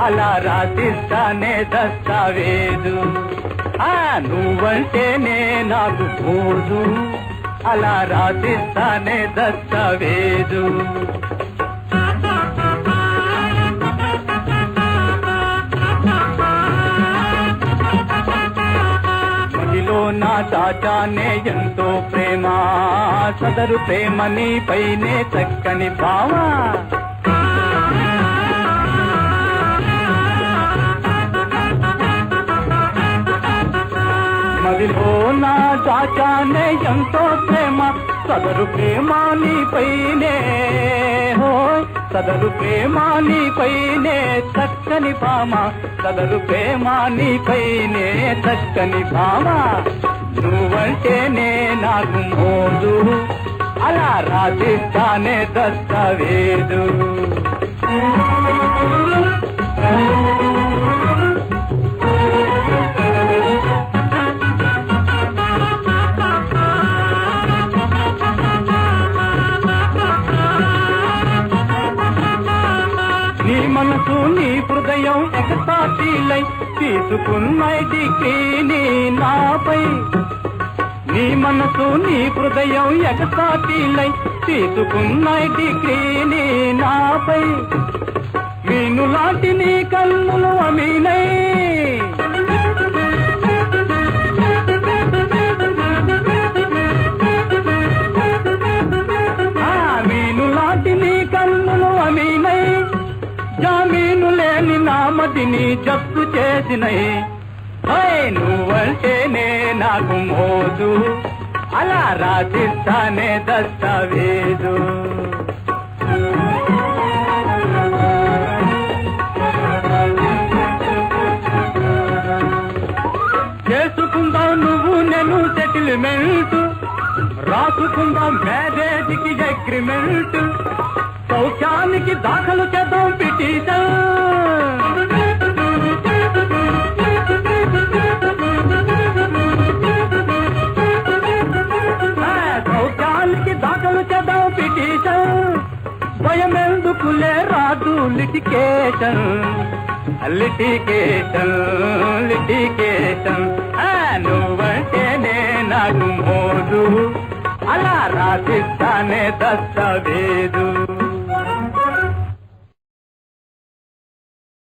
అలా రాసిస్తానే దస్తావేదు. ఆ నువ్వంటేనే నాకు పోదు. అలా రాసిస్తానే దస్తావేదు. మదిలో నా చాచానే ఎంతో ప్రేమ. సదరు ప్రేమ నీపైనే చక్కని భావా. మదిలో నా చాచానే ఎంతో ప్రేమ సదరు ప్రేమ నీపైనే హోయ్ సదరు ప్రేమ నీపైనే చక్కని భామ సదరు ప్రేమ నీపైనే చక్కని భామ. నువ్వంటేనే నాకు మోదు అలా రాసిస్తానే దస్తావేదు. హృదయం ఎగసాటిలై తీసుకున్న డిగ్రీని నాపై. నీ మనసు నీ హృదయం ఎగసాటిలై తీసుకున్నటికి నీ నాపై. మీను లాంటి నీ కన్నులు అమీనై ఆ లాంటి నీ కన్నులు అమీనై జామి లేని జప్తు చేసినై నువ్వంటేనే నాకు మోదు అలా రాసిస్తానే దస్తావేదు చేసుకుందాం నువ్వు నేను సెటిల్మెంట్. రాసుకుందాం మ్యారేజ్కి అగ్రిమెంట్. సౌఖ్యానికి దాఖలు చేద్దాం పిటిషన్. భయం రాదు లిటికేషన్. Litigation litigation. ఆ, నువ్వంటేనే నాకు మోదు అలా రాసిస్తానే దస్తావేదు